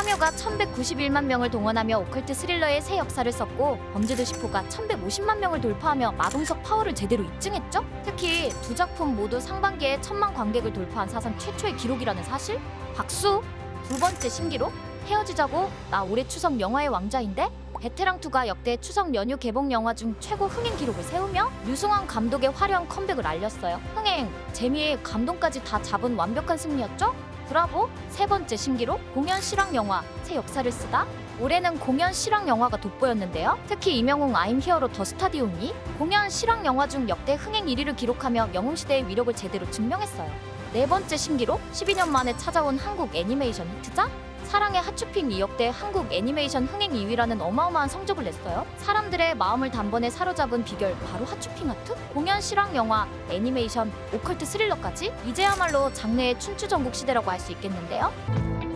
참여가 1191만 명을 동원하며 오컬트 스릴러의 새 역사를 썼고 범죄도시포가 1150만 명을 돌파하며 마동석 파워를 제대로 입증했죠. 특히 두 작품 모두 상반기에 천만 관객을 돌파한 사상 최초의 기록이라는 사실? 박수! 두 번째 신기록? 헤어지자고? 나 올해 추석 영화의 왕자인데? 베테랑2가 역대 추석 연휴 개봉 영화 중 최고 흥행 기록을 세우며 유승환 감독의 화려한 컴백을 알렸어요. 흥행, 재미, 감동까지 다 잡은 완벽한 승리였죠? 브라보! 세 번째 신기록? 공연 실황 영화, 새 역사를 쓰다? 올해는 공연 실황 영화가 돋보였는데요. 특히 이명웅 아임 히어로 더 스타디움이 공연 실황 영화 중 역대 흥행 1위를 기록하며 영웅 시대의 위력을 제대로 증명했어요. 네 번째 신기록? 12년 만에 찾아온 한국 애니메이션 히트작? 사랑의 하츄핑 이 역대 한국 애니메이션 흥행 2위라는 어마어마한 성적을 냈어요. 사람들의 마음을 단번에 사로잡은 비결 바로 하츄핑 아트? 공연 실황 영화, 애니메이션, 오컬트 스릴러까지 이제야말로 장르의 춘추 전국 시대라고 할 수 있겠는데요.